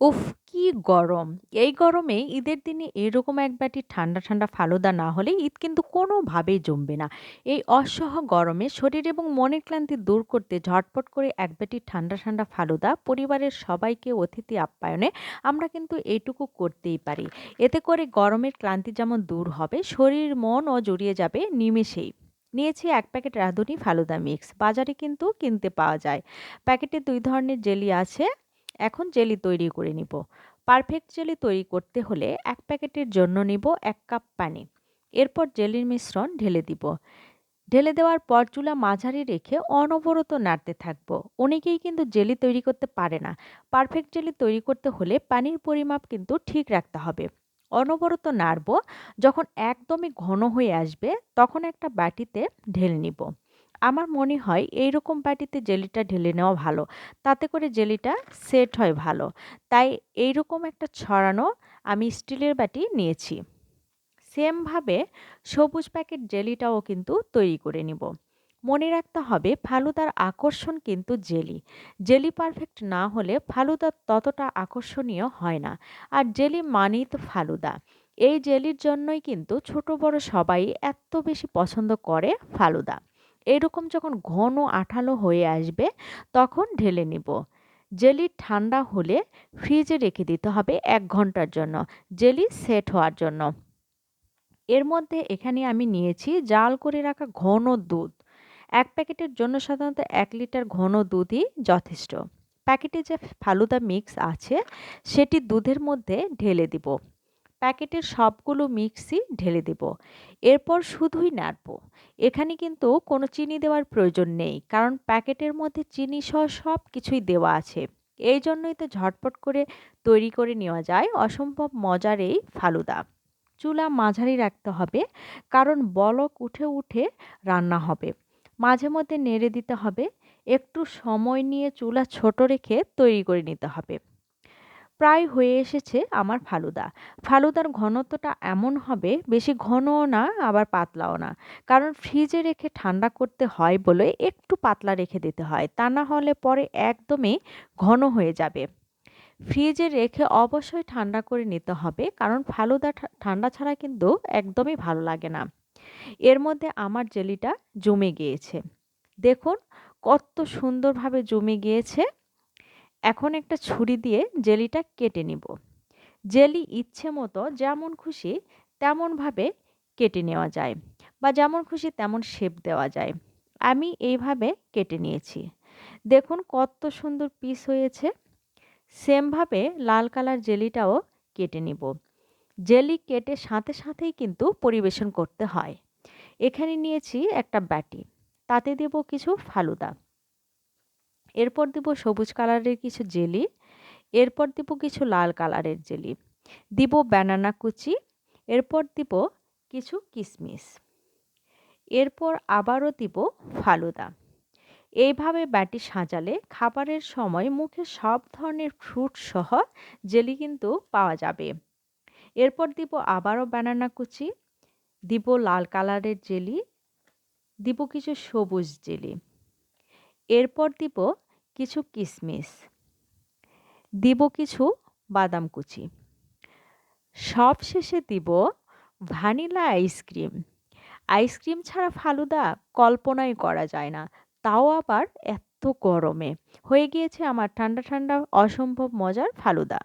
উফ! কি গরম! এই গরমে ঈদের দিনে এরকম এক বাটি ঠান্ডা, ঠান্ডা ফালুদা না হলে ঈদ কিন্তু কোনোভাবেই জমবে না। এই অসহ গরমে শরীর এবং মনের ক্লান্তি দূর করতে ঝটপট করে এক বাটি ঠান্ডা, ঠান্ডা ফালুদা পরিবারের সবাইকে অতিথি আপ্যায়নে আমরা কিন্তু এইটুকু করতেই পারি। এতে করে গরমের ক্লান্তি যেমন দূর হবে, শরীর মনও জড়িয়ে যাবে নিমেষেই। নিয়েছি এক প্যাকেট রাঁধুনি ফালুদা মিক্স। বাজারে কিন্তু কিনতে পাওয়া যায়। প্যাকেটে দুই ধরনের জেলি আছে। এখন জেলি তৈরি করে নিব। পারফেক্ট জেলি তৈরি করতে হলে এক প্যাকেটের জন্য নিব এক কাপ পানি। এরপর জেলির মিশ্রণ ঢেলে দিব। ঢেলে দেওয়ার পর চুলা মাঝারি রেখে অনবরত নাড়তে থাকব। অনেকেই কিন্তু জেলি তৈরি করতে পারে না। পারফেক্ট জেলি তৈরি করতে হলে পানির পরিমাপ কিন্তু ঠিক রাখতে হবে। অনবরত নাড়ব। যখন একদমই ঘন হয়ে আসবে, তখন একটা বাটিতে ঢেলে নিব। আমার মনে হয় এই রকম বাটিতে জেলিটা ঢেলে নেওয়া ভালো। তাতে করে জেলিটা সেট হয় ভালো। তাই এই রকম একটা ছড়ানো আমি স্টিলের বাটি নিয়েছি। সেমভাবে সবুজ প্যাকেট জেলিটাও কিন্তু তৈরি করে নিব। মনে রাখতে হবে ফালুদার আকর্ষণ কিন্তু জেলি। জেলি পারফেক্ট না হলে ফালুদা ততটা আকর্ষণীয় হয় না। আর জেলি মানেই তো ফালুদা। এই জেলির জন্যই কিন্তু ছোট বড় সবাই এত বেশি পছন্দ করে ফালুদা। এরকম যখন ঘন আঠালো হয়ে আসবে, তখন ঢেলে নিব। জেলি ঠান্ডা হলে ফ্রিজে রেখে দিতে হবে এক ঘণ্টার জন্য। জেলি সেট হওয়ার জন্য। এর মধ্যে এখানে আমি নিয়েছি জাল করে রাখা ঘন দুধ। এক প্যাকেটের জন্য সাধারণত এক লিটার ঘন দুধই যথেষ্ট। প্যাকেটে যে ফালুদা মিক্স আছে, সেটি দুধের মধ্যে ঢেলে দিব। প্যাকেটের সবগুলো মিক্সি ঢেলে দেব। এরপর শুধুই নাড়ব। এখানে কিন্তু কোনো চিনি দেওয়ার প্রয়োজন নেই, কারণ প্যাকেটের মধ্যে চিনি সহ সব কিছুই দেওয়া আছে। এই জন্যই তো ঝটপট করে তৈরি করে নেওয়া যায় অসম্ভব মজার এই ফালুদা। চুলা মাঝারি রাখতে হবে, কারণ বলক উঠে উঠে রান্না হবে। মাঝে মধ্যে নেড়ে দিতে হবে, একটু সময় নিয়ে চুলা ছোট রেখে তৈরি করে নিতে হবে। প্রায় হয়ে এসেছে আমার ফালুদা। ফালুদার ঘনত্বটা এমন হবে, বেশি ঘনও না, আবার পাতলাও না। কারণ ফ্রিজে রেখে ঠান্ডা করতে হয় বলে একটু পাতলা রেখে দিতে হয়, তা না হলে পরে একদমই ঘন হয়ে যাবে। ফ্রিজে রেখে অবশ্যই ঠান্ডা করে নিতে হবে, কারণ ফালুদা ঠান্ডা ছাড়া কিন্তু একদমই ভালো লাগে না। এর মধ্যে আমার জেলিটা জমে গিয়েছে। দেখুন, কত সুন্দরভাবে জমে গিয়েছে। এখন একটা ছুরি দিয়ে জেলিটা কেটে নিব। জেলি ইচ্ছে মতো যেমন খুশি তেমনভাবে কেটে নেওয়া যায় বা যেমন খুশি তেমন শেপ দেওয়া যায়। আমি এইভাবে কেটে নিয়েছি। দেখুন কত সুন্দর পিস হয়েছে। সেমভাবে লাল কালার জেলিটাও কেটে নিব। জেলি কেটে সাথে সাথেই কিন্তু পরিবেশন করতে হয়। এখানে নিয়েছি একটা ব্যাটি তাতে দেব কিছু ফালুদা। এরপর দেব সবুজ কালারের কিছু জেলি, এরপর দিব কিছু লাল কালারের জেলি, দিব ব্যানানা কুচি, এরপর দিব কিছু কিশমিশ এরপর আবারও দিব ফালুদা। এইভাবে ব্যাটি সাজালে খাবারের সময় মুখে সব ধরনের ফ্রুট সহ জেলি কিন্তু পাওয়া যাবে। এরপর দিব আবারও ব্যানানা কুচি, দিব লাল কালারের জেলি, দিব কিছু সবুজ জেলি। এরপর দিব কিছু কিশমিশ দিব কিছু বাদাম কুচি। সব শেষে দিব ভ্যানিলা আইসক্রিম। আইসক্রিম ছাড়া ফালুদা কল্পনাই করা যায় না। তাও আবার এত গরমে। হয়ে গিয়েছে আমার ঠান্ডা ঠান্ডা অসম্ভব মজার ফালুদা।